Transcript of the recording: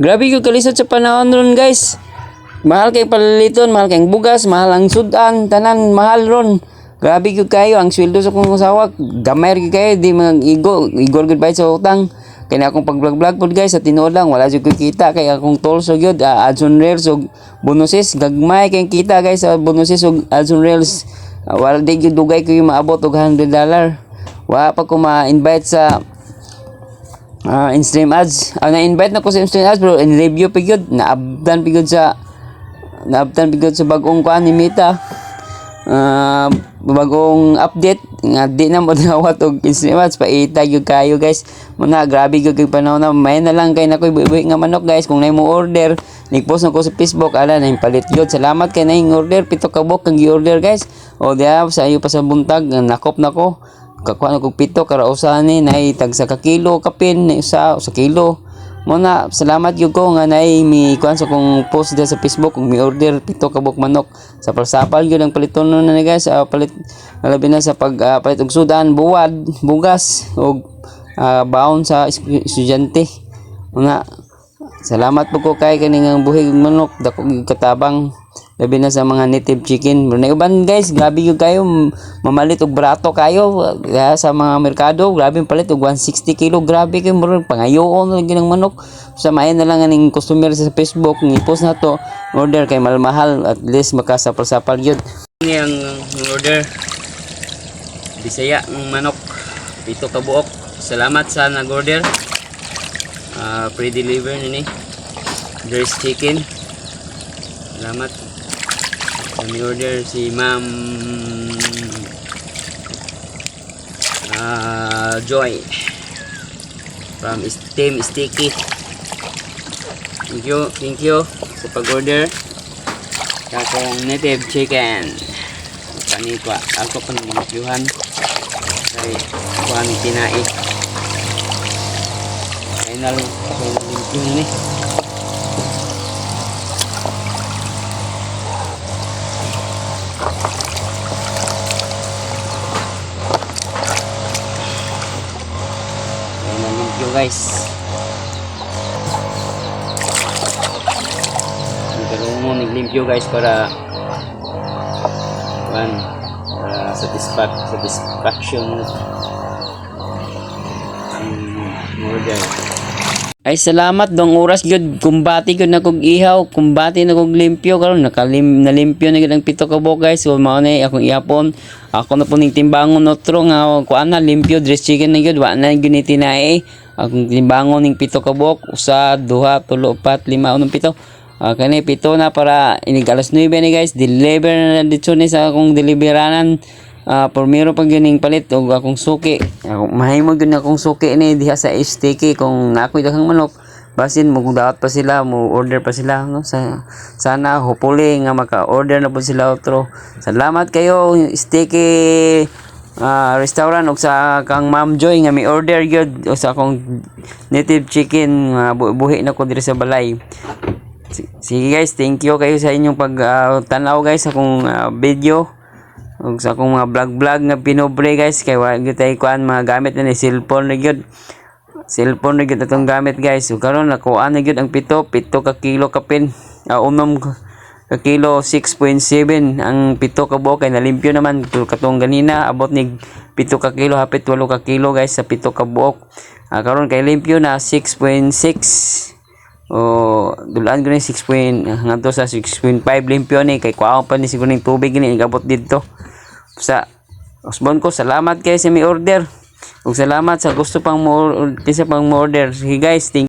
Grabe yung kalisod sa panahon ron guys. Mahal kay palaliton, mahal kay bugas, mahal ang sudan, tanan mahal ron. Grabe yung kayo, ang sweldo sa kong asawa, gamay rin kayo, di mga igo, igor good bayad sa utang. Kaya na akong pag-vlog-vlog po guys, sa tinuod lang, wala siya kita, kaya akong tolls so yun, uh, ads on rails, so bonuses, gagmay kayong kita guys sa bonuses, so ads on rails. Ah, wala di yung dugay ko yung maabot og 100 dollar. Wala pa ko ma-invite sa Ah, in-stream ads. Ah, na-invite na ko sa in-stream ads bro. In-review pa yun. Naabdan pa yun sa naabdan pa yun sa bagong kuan ni Mita. Ah, bagong update nga di na mo nawat og in-stream ads paita gyud kayo guys. Muna grabe gyud kay panahon na may na lang kay nakoy buhi nga manok guys kung nay mo order nag-post na ko sa Facebook ala na yung palit yun salamat kay na yung order pito ka bok kang gi-order guys o diya sa iyo pa sa buntag nakop na ko kakuha na kog pito kara usahan ni nay tag sa ka kilo kapin na usa sa kilo. Mo na salamat gyud ko nga nay mi kuan sa kong post dia sa Facebook kung mi order pito ka buok manok. Sa palsapal gyud ang paliton na guys ah, palit labi na sa pag ah, palit og sudan buwad bugas og ah, baon sa estu- estudyante. Mga salamat po ko kay kaning buhig manok dako katabang labi na sa mga native chicken. Na uban guys grabe yung kayo. Mamalit og brato kayo uh, sa mga merkado. Grabe yung palit og 160 kilo. Grabe kayo murag pangayoon lang ginang manok. Sa mayan na lang aning customer sa Facebook. Ni post na to. Order kay malmahal. At least makasapal-sapal yun. Ang order. Bisaya ng manok. Pito ka buok. Salamat sa nag-order. Uh, pre-deliver nini there's chicken. Salamat kami order si ma'am ah, Joy. From Team Sticky. Thank you thank you sa pag-order. Kakong native chicken. Panikwa ako pa ng mga pyuhan kay kuhan tinai final final limpyo ni. final limpyo guys. Nagkaroon mo naglimpyo guys para kuhan para satisfac satisfaction. Ang order ay salamat dong oras gyud. Kumbati gyud na kog ihaw kumbati na kog limpyo. Karon nakalim nalimpyo na gyud ang pito ka buok guys. So mao na akong ihapon. Ako na po ning timbangon otro nga kuan na limpyo dress chicken na gyud. Wa na gyud ni tinae akong timbangon ning pito ka buok usa duha tulo upat lima unong pito. Ah, kani pito na para inig alas 9 ni guys. Deliver na dito ni sa akong deliberanan. Ah, pormiro pag yun palit og akong suki. Ako mahimo gyud akong suki ni diha sa STK kung nakoy daghang manok. Basin mo kung pa sila mo order pa sila no? Sa sana hopefully nga maka-order na po sila otro. Salamat kayo STK ah, restaurant ug sa kang Ma'am Joy nga may order gyud o sa akong native chicken nga bu- buhi na ko diri sa balay Si- Sige guys, thank you kayo sa inyong pag ah, tanaw guys akong ah, video. Ug sa akong mga vlog-vlog nga pinobre guys kay wa gyud tay kuan mga gamit na ni cellphone na gyud. Cellphone na gyud atong gamit guys. So karon nakuha na gyud ang pito, pito ka kilo kapin. Uh, unom ka ka kilo 6.7 ang pito ka buok kay nalimpyo naman. To katong ganina abot ni pito ka kilo hapit 8 ka kilo guys sa pito ka buok. Ah, karon kay limpyo na 6.6 o dulaan ko ni 6 point ngadto sa 6.5 limpyo ni. Kay kuha pa ni siguro ning tubig ni gabot dito. Sa Osbon ko salamat kay sa mi order. Ug salamat sa gusto pang mo isa pang order. Sige guys thank